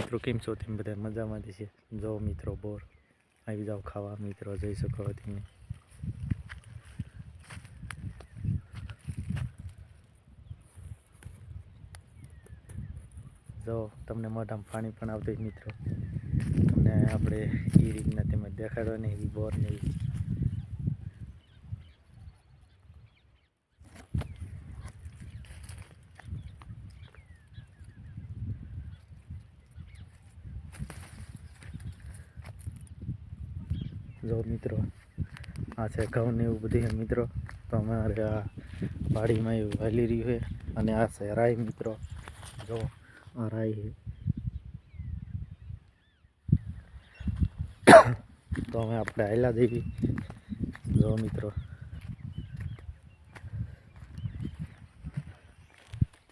મિત્રો, કેમ છો? તેમ બધા મજામાં છે? જો મિત્રો, બોર આવી જાઓ ખાવા. મિત્રો, જઈ શકો તમે. જો, તમને મોઢામાં પાણી પણ આવતું મિત્રો. તમને આપણે એ રીતના તમે દેખાડો ને એવી બોર ને એવી જો મિત્રો, આ છે ઘઉં ને એવું બધું મિત્રો. તો અમારે આ વાડીમાં એવું વાલી રહ્યું છે અને આ છે રાઈ મિત્રો. જો, આ રાઈ તો અમે આપણે આયલા દેવી જો મિત્રો.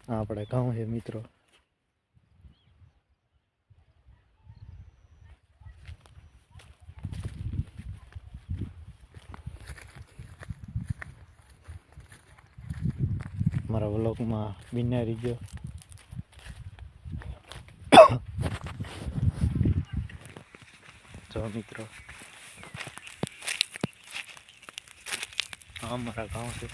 આપણે ઘઉં છે મિત્રો. મારા વ્લોગમાં બિનારી ગયો. જો મિત્રો. હા, મારા ગામ છે.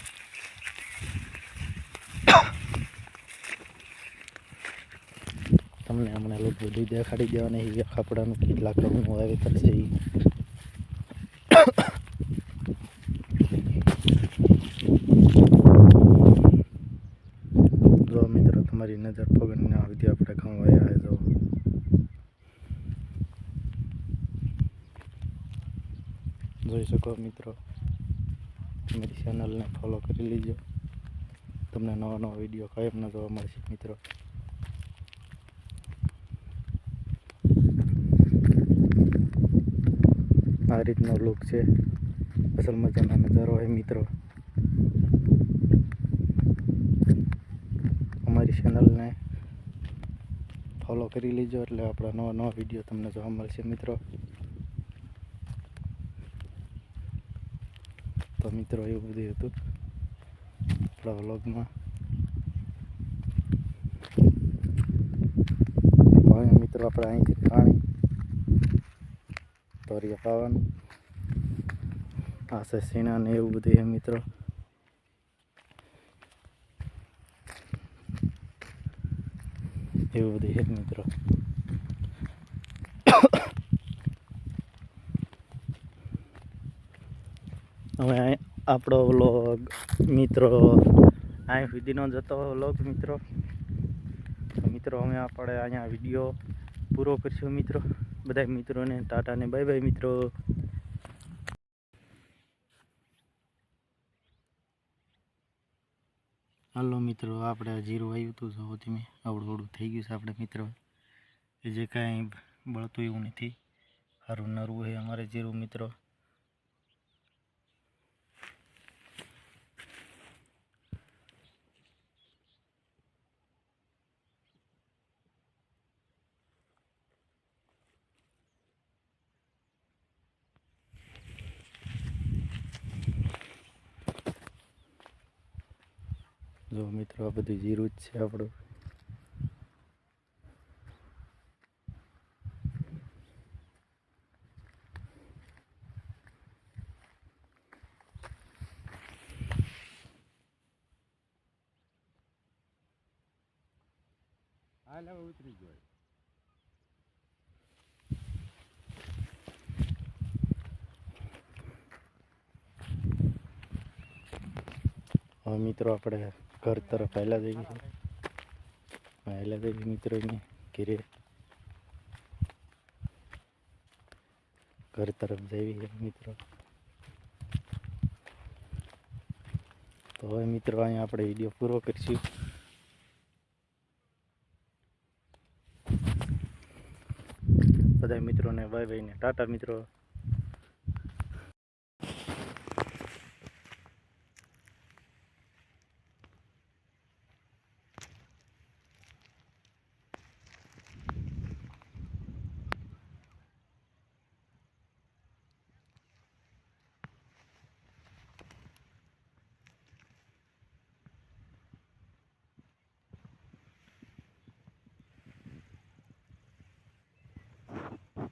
તમને હમણાં લોકો બધું દેખાડી દેવાના એ કપડાનું કેટલા ઘઉંનું વાવેતર છે એ જો મિત્રો નજર પગની ના સુધી આપણે ઘઉં આવે તો જોઈ શકો મિત્રો મારી ચેનલને ફોલો કરી લેજો. તમને નવા નવા વીડિયો કાયમના જોવા મળશે મિત્રો. આ રીતનો લુક છે. અસલ મજાના નજારો હોય મિત્રો. અમારી ચેનલને ફોલો કરી લેજો એટલે આપણા નવા નવા વીડિયો તમને જોવા મળશે, મિત્રો. તો મિત્રો, એવું બધું હતું આપણા વ્લોગમાં હવે મિત્રો, આપણે અહીંથી પાણી તોરિયા પાવાનું. આ છે સીણા ને એવું બધું છે, મિત્રો. એવું બધું છે મિત્રો. હવે આપણો વ્લોગ મિત્રો અહીં સુધીનો જતો વ્લોગ મિત્રો. મિત્રો, અમે આપણે અહીંયા વીડિયો પૂરો કરીશું, મિત્રો. બધા મિત્રોને ટાટા ને બાય બાય મિત્રો. હાલો મિત્રો, આપણે જીરું આવ્યું હતું સૌથી મેં આવડું થઈ ગયું છે આપણે મિત્રો. એ જે કાંઈ બળતું એવું નથી. સારું નરવું છે અમારે જીરું મિત્રો. જો મિત્રો આ બધું જીરું જ છે આપણું. હાલ હવે ઉતરી ગયો હવે મિત્રો આપણે ઘર તરફ પહેલા જઈએ છીએ પહેલા જઈએ મિત્રો ને ઘેરે. ઘર તરફ જઈ મિત્રો. તો હવે મિત્રો અહીંયા આપણે વીડિયો પૂરો કરીશું. બધા મિત્રોને બાય બાય ટાટા મિત્રો.